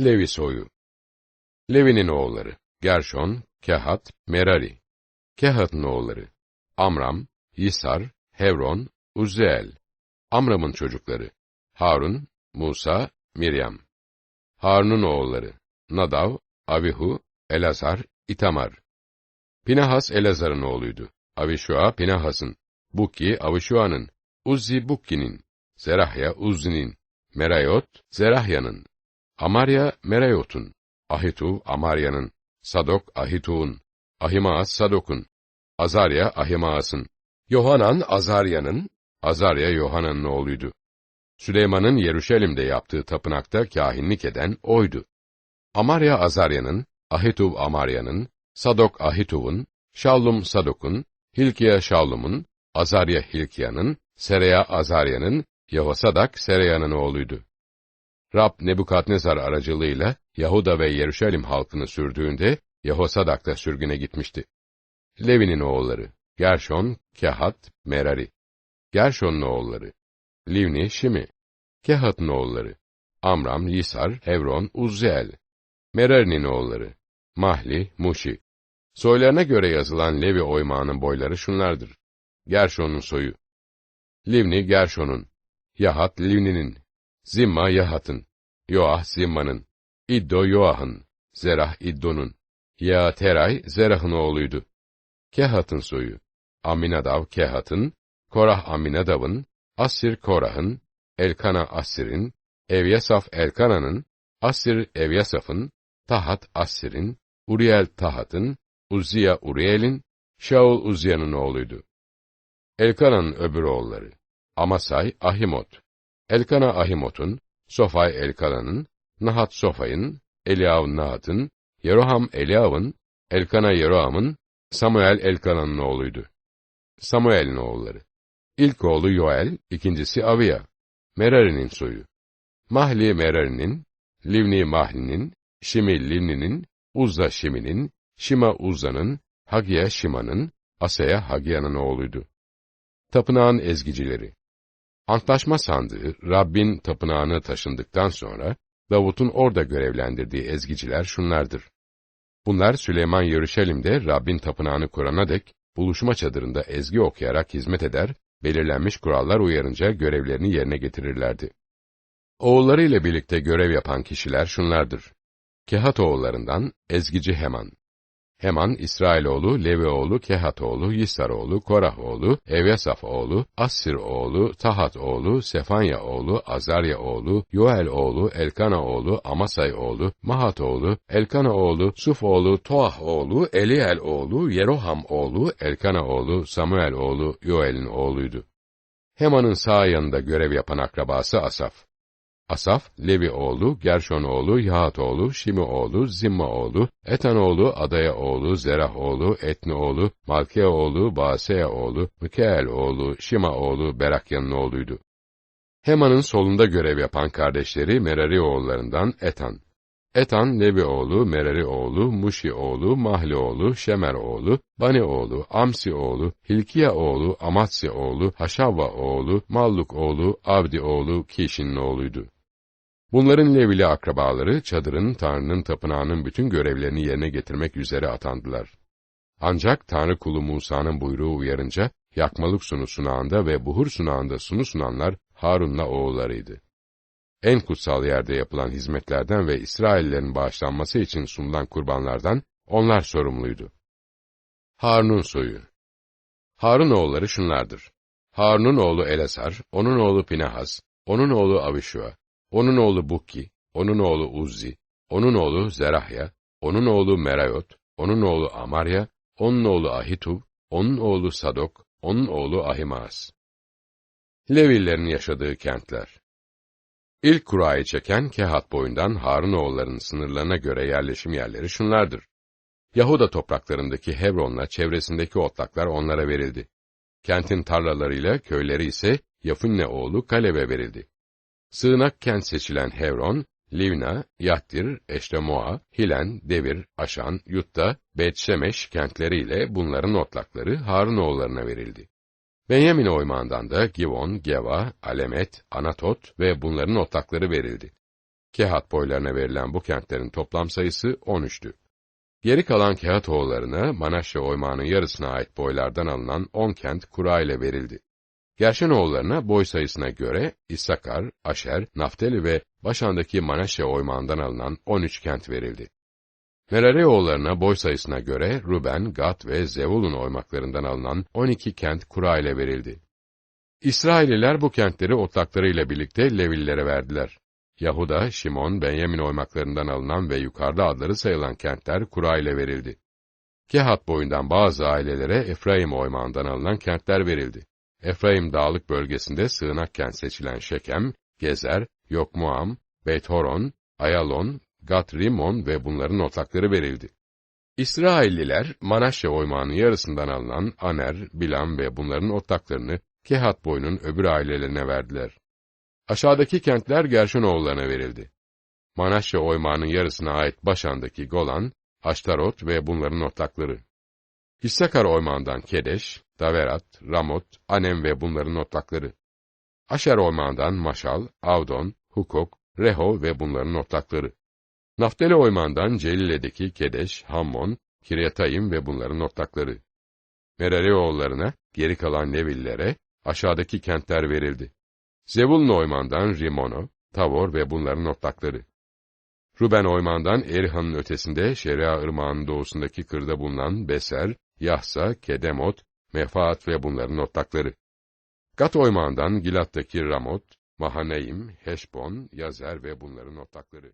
Levi soyu Levi'nin oğulları Gerşon, Kehat, Merari. Kehat'ın oğulları Amram, Yisar, Hevron, Uzzeel. Amram'ın çocukları Harun, Musa, Miryam. Harun'un oğulları Nadav, Avihu, Elazar, İtamar. Pinahas Elazar'ın oğluydu. Avişua Pinahas'ın. Bukki Avişua'nın. Uzzi Bukki'nin. Zerahya Uzzi'nin. Merayot Zerahya'nın. Amarya Merayot'un. Ahitu Amarya'nın. Sadok Ahitu'un. Ahimaas Sadok'un. Azarya Ahimaas'ın. Yohanan Azarya'nın. Azarya Yohanan'ın oğluydu. Süleyman'ın Yeruşalim'de yaptığı tapınakta kahinlik eden oydu. Amarya Azarya'nın, Ahituv Amarya'nın, Sadok Ahituv'un, Şallum Sadok'un, Hilkiya Şallum'un, Azarya Hilkiya'nın, Sereya Azarya'nın, Yehosadak Sereya'nın oğluydu. Rab Nebukadnezar aracılığıyla Yahuda ve Yeruşalim halkını sürdüğünde Yehosadak da sürgüne gitmişti. Levi'nin oğulları Gerşon, Kehat, Merari. Gerşon'un oğulları Livni, Şimi. Kehat'ın oğulları Amram, Yisar, Hevron, Uzzeel. Merari'nin oğulları Mahli, Muşi. Soylarına göre yazılan Levi oymağının boyları şunlardır. Gerşon'un soyu. Livni, Gerşon'un. Yahat, Livni'nin. Zimma, Yahat'ın. Yoah, Zimma'nın. İddo, Yoah'ın. Zerah, İddo'nun. Teray Zerah'ın oğluydu. Kehat'ın soyu. Aminadav, Kehat'ın. Korah, Aminadav'ın. Assir, Korah'ın. Elkana, Assir'in. Evyasaf, Elkana'nın. Assir, Evyasaf'ın. Tahat, Assir'in. Uriel, Tahat'ın. Uzziya, Uriel'in. Şaul, Uzziya'nın oğluydu. Elkana'nın öbür oğulları. Amasay, Ahimot. Elkana Ahimot'un, Sofay Elkana'nın, Nahat Sofay'ın, Eliav Nahat'ın, Yeroham Eliav'ın, Elkana Yeroham'ın, Samuel Elkana'nın oğluydu. Samuel'in oğulları. İlk oğlu Yoel, ikincisi Avia. Merari'nin soyu. Mahli Merari'nin, Livni Mahli'nin, Şimi Livni'nin, Uzza Şimi'nin, Şima Uzza'nın, Hagia Şima'nın, Asaya Hagia'nın oğluydu. Tapınağın ezgicileri. Antlaşma sandığı, Rabbin tapınağını taşındıktan sonra, Davut'un orada görevlendirdiği ezgiciler şunlardır. Bunlar Süleyman Yeruşalim'de Rabbin tapınağını kurana dek, buluşma çadırında ezgi okuyarak hizmet eder, belirlenmiş kurallar uyarınca görevlerini yerine getirirlerdi. Oğullarıyla birlikte görev yapan kişiler şunlardır. Kehat oğullarından ezgici Heman, Heman, İsrailoğlu, Levioğlu, Kehatoğlu, Yisaroğlu, Korahoğlu, Evyasaf oğlu, Assir oğlu, Tahat oğlu, Sefanya oğlu, Azarya oğlu, Yoel oğlu, Elkana oğlu, Amasay oğlu, Mahat oğlu, Elkana oğlu, Suf oğlu, Toah oğlu, Eliel oğlu, Yeroham oğlu, Elkana oğlu, Samuel oğlu, Yoel'in oğluydu. Heman'ın sağ yanında görev yapan akrabası Asaf. Asaf, Levi oğlu, Gerşon oğlu, Yahat oğlu, Şimi oğlu, Zimma oğlu, Etan oğlu, Adaya oğlu, Zerah oğlu, Etni oğlu, Malkiya oğlu, Baseya oğlu, Mikael oğlu, Şima oğlu, Berakyan'ın oğluydu. Heman'ın solunda görev yapan kardeşleri Merari oğullarından Etan. Etan, Levi oğlu, Merari oğlu, Muşi oğlu, Mahli oğlu, Şemer oğlu, Bani oğlu, Amsi oğlu, Hilkiya oğlu, Amatsi oğlu, Haşavva oğlu, Malluk oğlu, Avdi oğlu, Kişin'in oğluydu. Bunların Levili akrabaları, çadırın, Tanrı'nın tapınağının bütün görevlerini yerine getirmek üzere atandılar. Ancak Tanrı kulu Musa'nın buyruğu uyarınca, yakmalık sunu sunağında ve buhur sunağında sunu sunanlar Harun'la oğullarıydı. En kutsal yerde yapılan hizmetlerden ve İsraillerin bağışlanması için sunulan kurbanlardan onlar sorumluydu. Harun'un soyu Harun oğulları şunlardır. Harun'un oğlu Elazar, onun oğlu Pinahas, onun oğlu Avişua, onun oğlu Bukki, onun oğlu Uzzi, onun oğlu Zerahya, onun oğlu Merayot, onun oğlu Amarya, onun oğlu Ahituv, onun oğlu Sadok, onun oğlu Ahimaas. Levillerin yaşadığı kentler İlk kurayı çeken Kehat boyundan Harun oğullarının sınırlarına göre yerleşim yerleri şunlardır. Yahuda topraklarındaki Hebron'la çevresindeki otlaklar onlara verildi. Kentin tarlalarıyla köyleri ise Yafunne oğlu Kaleb'e verildi. Sığınak kent seçilen Hevron, Livna, Yattir, Eştemoa, Hilen, Devir, Aşan, Yutta, Betşemeş kentleriyle bunların otlakları Harunoğullarına verildi. Benyamin oymağından da Givon, Geva, Alemet, Anatot ve bunların otlakları verildi. Kehat boylarına verilen bu kentlerin toplam sayısı 13'tü. Geri kalan Kehat oğullarına Manaşya oymağının yarısına ait boylardan alınan 10 kent kura ile verildi. Gerşen oğullarına boy sayısına göre İssakar, Aşer, Naftali ve Başan'daki Manaşya oymağından alınan 13 kent verildi. Merari oğullarına boy sayısına göre Ruben, Gad ve Zevulun oymaklarından alınan 12 kent kura ile verildi. İsraililer bu kentleri otlaklarıyla birlikte Levillere verdiler. Yahuda, Şimon, Benyamin oymaklarından alınan ve yukarıda adları sayılan kentler kura ile verildi. Kehat boyundan bazı ailelere Efraim oymağından alınan kentler verildi. Efraim dağlık bölgesinde sığınak kent seçilen Şekem, Gezer, Yokmuam, Beythoron, Ayalon, Gat-Rimon ve bunların otlakları verildi. İsrailliler, Manaşya oymağının yarısından alınan Aner, Bilam ve bunların otlaklarını Kehat boyunun öbür ailelerine verdiler. Aşağıdaki kentler Gerşonoğullarına verildi. Manaşya oymağının yarısına ait Başan'daki Golan, Aştarot ve bunların otlakları. İssakar oymağından Kedeş, Daverat, Ramot, Anem ve bunların otlakları. Aşer oymağından Maşal, Avdon, Hukok, Reho ve bunların otlakları. Naftali oymağından Celile'deki Kedeş, Hammon, Kiryatayim ve bunların otlakları. Merari oğullarına, geri kalan Levillere, aşağıdaki kentler verildi. Zevulun oymandan Rimono, Tavor ve bunların otlakları. Ruben oymandan Erihan'ın ötesinde Şeria ırmağının doğusundaki kırda bulunan Beser, Yahsa, Kedemot, Mefaat ve bunların otlakları. Gat oymağından Gilat'taki Ramot, Mahaneim, Heşbon, Yazer ve bunların otlakları.